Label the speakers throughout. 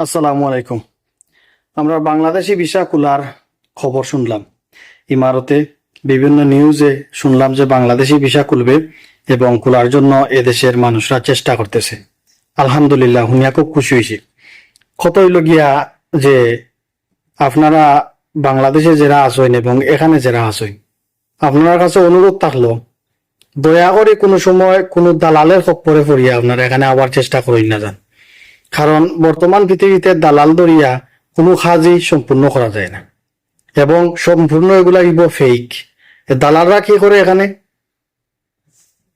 Speaker 1: আসসালামু আলাইকুম। আমরা বাংলাদেশি ভিসা খোলার খবর শুনলাম। ইমারতে বিভিন্ন নিউজে শুনলাম যে বাংলাদেশি ভিসা খুলবে এবং খোলার জন্য এদেশের মানুষরা চেষ্টা করতেছে। আলহামদুলিল্লাহ শুনিয়া খুব খুশি হয়েছি। কত হইল গিয়া যে আপনারা বাংলাদেশে যারা আসেন এবং এখানে যারা আসেন আপনার কাছে অনুরোধ থাকল, দয়া করে কোনো সময় কোনো দালালের খপ্পরে পড়িয়া আপনারা এখানে আবার চেষ্টা করেন না যান। কারণ বর্তমান পৃথিবীতে দালাল দরিয়া কোনো কাজই সম্পূর্ণ করা যায় না। এবং সম্পূর্ণ এগুলা ইব ফেক দালালরা কি করে এখানে?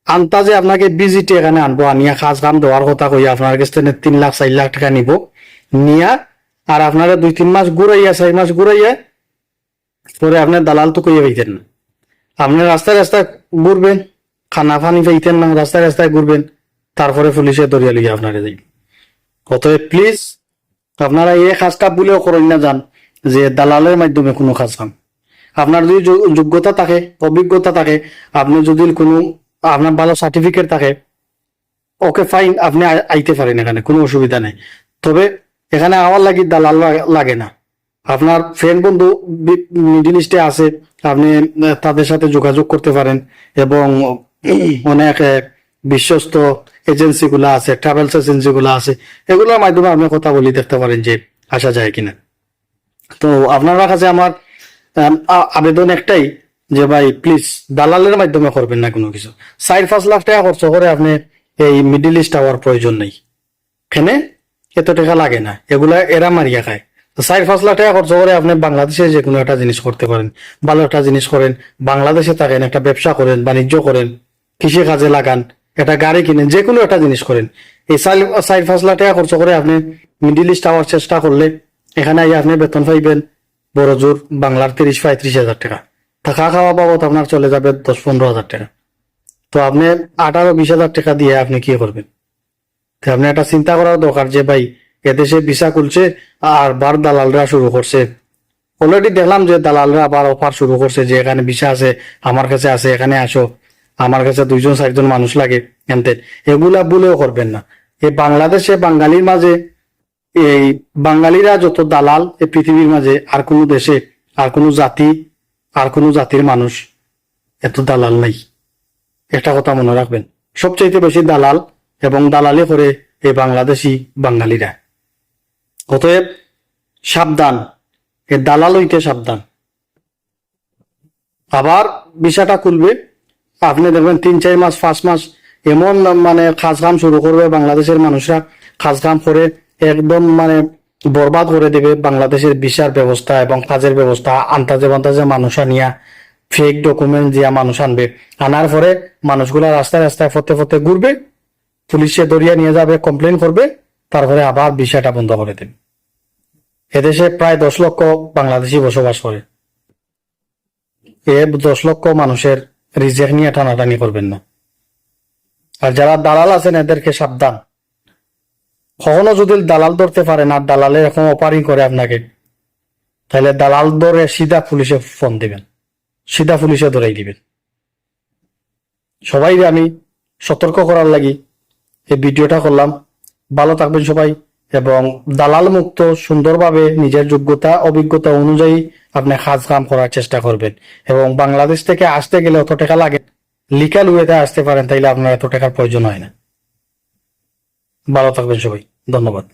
Speaker 1: আনতাজে আপনাকে বিজিটি এখানে আনব, আনিয়া কাজ কাম দেওয়ার কথা কই, আপনার কাছ তিন লাখ, চার লাখ টাকা নিব। নিয়া আর আপনারা দুই তিন মাস ঘুরাইয়া, চার মাস ঘুরাইয়া, পরে আপনার দালাল তো কইয়া পাইতেন না। আপনি রাস্তায় রাস্তায় ঘুরবেন, খানা পানি পাইতেন না, রাস্তায় রাস্তায় ঘুরবেন, তারপরে পুলিশে দরিয়া লিয়ে আপনারা যাই অতএব প্লিজ আপনারা এই কাজ কাপ বলেও করেন না যান যে দালালের মাধ্যমে কোনো কাজ কাম আপনার যদি যোগ্যতা থাকে, অভিজ্ঞতা থাকে, আপনি যদি কোনো, আপনার ভালো সার্টিফিকেট থাকে ওকে ফাইন আপনি আইতে পারেন এখানে, কোনো অসুবিধা নেই। তবে এখানে আমার লাগি দালাল লাগে না। আপনার ফ্রেন্ড বন্ধু ইস্টে আছে, আপনি তাদের সাথে যোগাযোগ করতে পারেন, এবং অনেক বিশ্বস্ত এজেন্সি গুলা আছে ট্রাভেলস এজেন্সি গুলা আছে, এগুলোর মাধ্যমে আপনি কথা বলি দেখতে পারেন যে আসা যায় কিনা। তো আপনার কাছে আমার আবেদন একটাই যে ভাই প্লিজ দালালের মাধ্যমে করবেন না কোনো কিছু। চার পাঁচ লাখ টাকা খরচ করে আপনি এই মিডিল ইস্ট হওয়ার প্রয়োজন নেই। এখানে এত টাকা লাগে না। এগুলা এরা মারিয়া খায়। চার পাঁচ লাখ টাকা খরচ করে আপনি বাংলাদেশে যে কোনো একটা জিনিস করতে পারেন, ভালো একটা জিনিস করেন, বাংলাদেশে থাকেন, একটা ব্যবসা করেন, বাণিজ্য করেন, কৃষি কাজে লাগান একটা গাড়ি কিনেন যে কোনো একটা জিনিস করেন। এই চার পাঁচ লাখ টাকা খরচ করে আপনি মিডিল ইস্ট হওয়ার চেষ্টা করলে এখানে আইয়া আপনি বেতন পাইবেন বড় জোর বাংলার তিরিশ পঁয়ত্রিশ হাজার টাকা। থাকা খাওয়া বাবদ আপনার চলে যাবে দশ পনেরো হাজার টাকা। তো আপনি আঠারো বিশ হাজার টাকা দিয়ে আপনি কি করবেন? তো আপনি একটা চিন্তা করার দরকার যে ভাই, এদেশে ভিসা খুলছে আর বার দালালরা শুরু করছে। অলরেডি দেখলাম যে দালালরা আবার অফার শুরু করছে যে এখানে ভিসা আছে, আমার কাছে আছে, এখানে আসো। আমার কাছে দুইজন, চারজন মানুষ লাগে এমতে এগুলা বলেও করবেন না। এই বাংলাদেশে, বাঙালির মাঝে, এই বাঙালিরা যত দালাল, এই পৃথিবীর মাঝে আর কোনো দেশে, আর কোনো জাতি, আর কোনো জাতির মানুষ এত দালাল নাই। একটা কথা মনে রাখবেন, সবচাইতে বেশি দালাল এবং দালালি করে এই বাংলাদেশি বাঙালিরা। অতএব সাবধান এ দালাল হইতে সাবধান। আবার বিষয়টা খুলবে। আপনি দেখবেন তিন, চার মাস, পাঁচ মাস এমন মানে কাজ কাম শুরু করবে বাংলাদেশের মানুষরা। কাজ কাম করে একদম মানে বরবাদ করে দেবে বাংলাদেশের বিচার ব্যবস্থা এবং কাজের ব্যবস্থা আন্তাজে বান্তাজে মানুষ আনিয়া ফেক ডকুমেন্ট দিয়া মানুষ আনবে। আনার পরে মানুষগুলা রাস্তায় রাস্তায় ফতে ফতে ঘুরবে, পুলিশে দরিয়া নিয়ে যাবে কমপ্লেন করবে, তারপরে আবার বিষয়টা বন্ধ করে দেবে। এদেশে প্রায় দশ লক্ষ বাংলাদেশি বসবাস করে। এ দশ লক্ষ মানুষের রিজেক্ট নিয়ে টানাটানি করবেন না। আর যারা দালাল আছেন, এদেরকে সাবধান। কখনো যদি দালাল ধরতে পারেন আর দালালে এরকম অপারিং করে আপনাকে, তাহলে দালাল ধরে সিধা পুলিশে ফোন দিবেন। সিধা পুলিশে ধরেই দিবেন। সবাই আমি সতর্ক করার লাগি। এই ভিডিওটা করলাম। ভালো থাকবেন সবাই। এবং দালাল মুক্ত সুন্দরভাবে নিজের যোগ্যতা, অভিজ্ঞতা অনুযায়ী আপনি কাজ কাম করার চেষ্টা করবেন। এবং বাংলাদেশ থেকে আসতে গেলে অত টাকা লাগে লিকাল ওয়েতে আসতে পারেন, তাইলে আপনার এত টাকার প্রয়োজন হয় না। ভালো থাকবেন সবাই, ধন্যবাদ।